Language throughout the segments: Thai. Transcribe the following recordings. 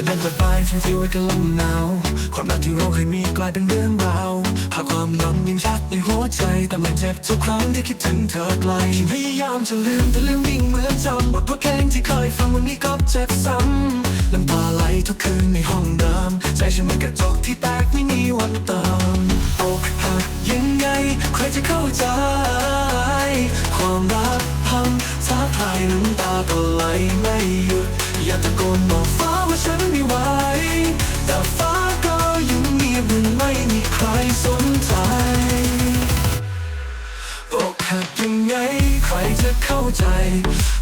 อเดินเปิดไปทั้งที่ไว้กับลมหนาวความรักที่เราเคยมีกลายเป็นเรื่องราวภาพความหลังยังชัดในหัวใจแต่มันเจ็บทุกครั้งที่คิดถึงเธอไกลพยายามจะลืมแต่ลืมวิ่งเหมือนจำบทเพลงที่เคยฟังวันนี้ก็เจ็บซ้ำน้ำตาไหลทุกคืนในห้องเดิมใจฉันเหมือนกระจกที่แตกไม่มีวันเติมอกหักยังไงใครจะเข้าใจ ใครจะเข้าใจ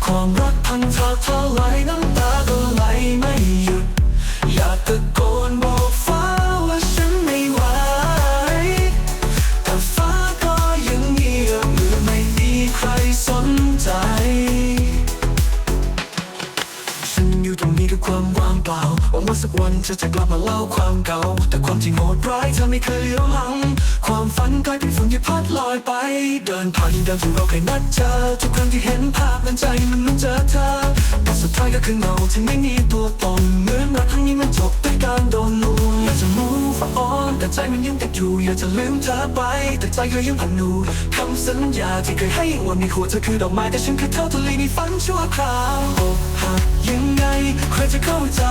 ความรักพังทาทลาไหลน้ำตาก็ไหลไม่หยุด อยากตะโกนบอกฟ้าว่าฉันไม่ไหว แต่ฟ้าก็ยังเงียบเหรือนไม่มีใครสนใจ ฉันอยู่ตรงนี้กับความ สักวันเธอจะกลับมาเล่าความเก่า แต่ความจริงโหดร้ายเธอไม่เคยเลี้ยวหลัง ความฝันกลายเป็นฝุ่นที่พัดลอยไป เดินผ่านดินแดนที่เราเคยนัดเจอ ทุกครั้งที่เห็นภาพนั้นใจมันลุ้นเจอเธอแต่สุดท้ายก็คือเงาที่ไม่มีตัวตนเหมือนรักครั้งนี้มันจบด้วยการโดนลวงอยากจะ move on แต่ใจมันยังติดอยู่อยากจะลืมเธอไป แต่ใจก็ยังพันนูคำสัญญาที่เคยให้ว่ามีหัวเธอคือดอกไม้แต่ฉันคือเท่าทะเลในฝันชั่วคราว ยังไงใครจะเข้าใจ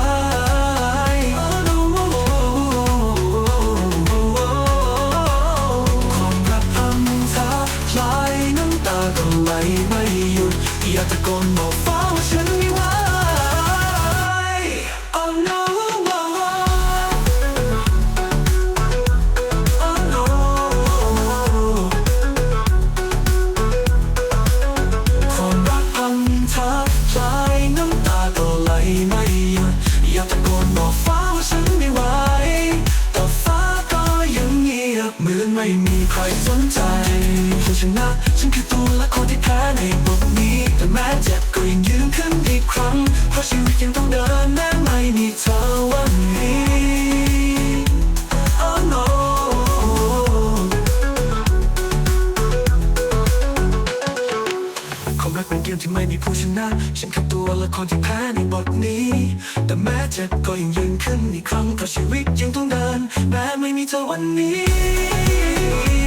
ความรักพังทาลายน้ำตาก็ไหลไม่หยุดอยากตะโกนบอกฟ้าว่าฉันมี่มีใครสนใจผู้ชนะฉันคือตัวละครที่แพ้ในบทนี้ แต่แม้เจ็บก็ยังยืนขึ้นอีกครั้ง เพราะชีวิตยังต้องเดินแม้ไม่มีเธอ ความรักเป็นเกมที่ไม่มีผู้ชนะ ฉันคือตัวละครที่แพ้ในบทนี้ แต่แม้เจ็บก็ยังยืนขึ้นอีกครั้งเพราะชีวิตยังต้องเดิน แม้ไม่มีเธอวันนี้